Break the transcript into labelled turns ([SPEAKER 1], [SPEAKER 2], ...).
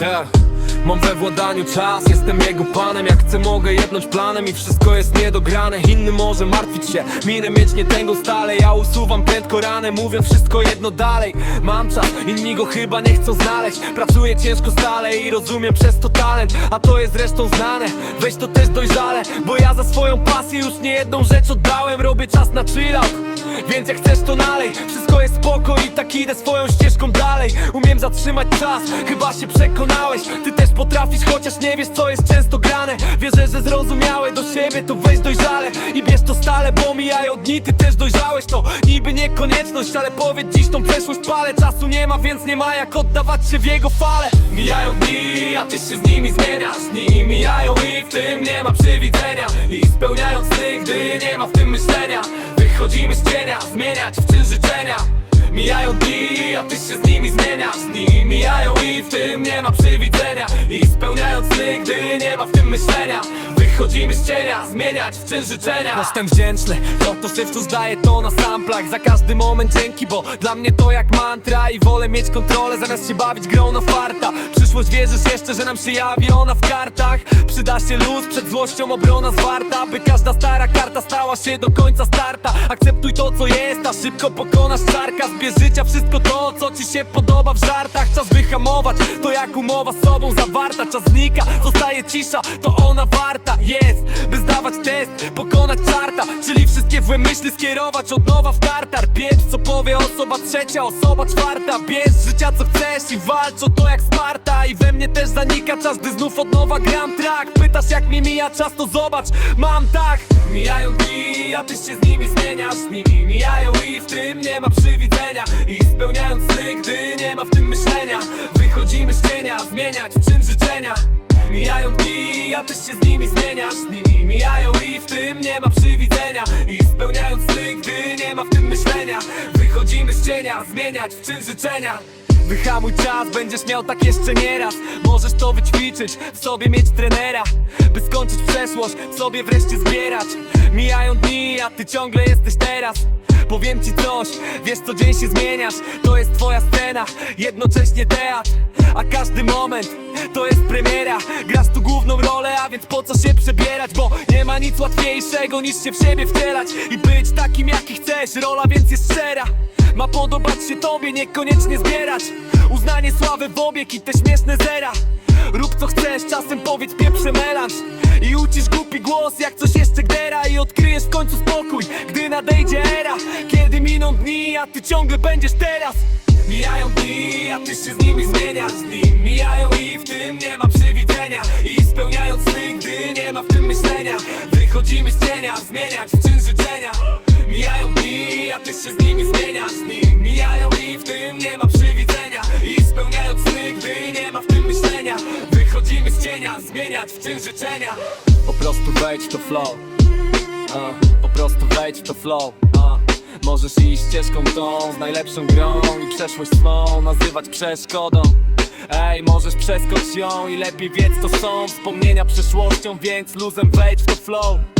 [SPEAKER 1] Yeah. Mam we władaniu czas, jestem jego panem. Jak chcę mogę jednąć planem i wszystko jest niedograne. Inny może martwić się, minę mieć nie tęgą stale. Ja usuwam prędko ranę, mówię wszystko jedno dalej. Mam czas, inni go chyba nie chcą znaleźć. Pracuję ciężko stale i rozumiem przez to talent. A to jest zresztą znane, weź to też dojrzale Bo ja za swoją pasję już nie jedną rzecz oddałem. Robię czas na chill out więc jak chcesz to nalej. Wszystko jest spoko i tak idę swoją ścieżką dalej. Umiem zatrzymać czas, chyba się przekonałeś. Ty też potrafisz, chociaż nie wiesz co jest często grane. Wierzę, że zrozumiałe do siebie to weź dojrzale. I bierz to stale, bo mijają dni, ty też dojrzałeś. To niby nie konieczność, ale powiedz dziś tą przeszłość palę. Czasu nie ma, więc nie ma jak oddawać się w jego fale. Mijają dni, a ty się z nimi zmieniasz. Dni mijają i w tym nie ma przywidzenia I spełniając sny, gdy nie ma w tym myślenia Wychodzimy z cienia, zmieniać w czyn życzenia. Mijają dni, a ty się z nimi zmieniasz. Dni mijają i w tym nie ma przywidzenia. I spełniając sny, gdy nie ma w tym myślenia Wychodzimy z cienia, zmieniać w czyn życzenia. Jestem wdzięczny, to to szybko zdaję to na samplach Za każdy moment dzięki, bo dla mnie to jak mantra. I wolę mieć kontrolę zamiast się bawić grą na farta. Przyszłość wierzysz jeszcze, że nam się jawi ona w kartach. Przyda się luz, przed złością obrona zwarta. By każda stara karta stała się do końca starta. Akceptuj to co jest, a szybko pokonasz czarka. Zbierz życia wszystko to, co ci się podoba w żartach. Czas wyhamować, to jak umowa z sobą zawarta. Czas znika, zostaje cisza, to ona warta czarta Czyli wszystkie złe myśli skierować od nowa w tartar. Pięć, co powie osoba trzecia, osoba czwarta. Bierz życia co chcesz i walcz o to jak Sparta. I we mnie też zanika czas, gdy znów od nowa gram track Pytasz jak mi mija czas, to zobacz, mam tak. Mijają dni, a ty się z nimi zmieniasz. Nimi mijają i w tym nie ma przywidzenia. I spełniając sny, gdy nie ma w tym myślenia. Wychodzimy z cienia, zmieniać w czyn życzenia Mijają dni, a ty się z nimi zmieniasz. Nimi mijają i w tym nie ma przywidzenia. I spełniając sny, gdy nie ma w tym myślenia. Wychodzimy z cienia, zmieniać w czyn życzenia. Wyhamuj czas, będziesz miał tak jeszcze nieraz. Możesz to wyćwiczyć, w sobie mieć trenera. By skończyć przeszłość, w sobie wreszcie zbierać. Mijają dni, a ty ciągle jesteś teraz. Powiem ci coś, wiesz co dzień się zmieniasz. To jest twoja scena, jednocześnie teatr. A każdy moment to jest premiera Grasz tu główną rolę, a więc po co się przebierać? Bo nie ma nic łatwiejszego niż się w siebie wcielać I być takim jaki chcesz, rola więc jest szczera ma podobać się tobie, niekoniecznie zbierać. Uznanie sławy w obieg i te śmieszne zera. Rób co chcesz, czasem powiedz pieprze melanż. I ucisz głupi głos jak coś jeszcze gdera. I odkryjesz w końcu spokój, gdy nadejdzie era. Kiedy miną dni, a ty ciągle będziesz teraz Mijają dni, a ty się z nimi zmieniasz Dni. Mijają i w tym nie ma przywidzenia I spełniając sny, gdy nie ma w tym myślenia. Wychodzimy z cienia, zmieniać w czyn życzenia. Mijają dni, a ty się z nimi zmieniasz Dni. Mijają i w tym nie ma przywidzenia I spełniając sny, gdy nie ma w tym myślenia. Wychodzimy z cienia, zmieniać w czyn życzenia. Po prostu wejdź to flow. A, Po prostu wejdź to flow Możesz iść ścieżką tą z najlepszą grą I przeszłość swą nazywać przeszkodą. Ej, możesz przeskoczyć ją i lepiej wiedz to są Wspomnienia przeszłością, więc luzem wejdź w to flow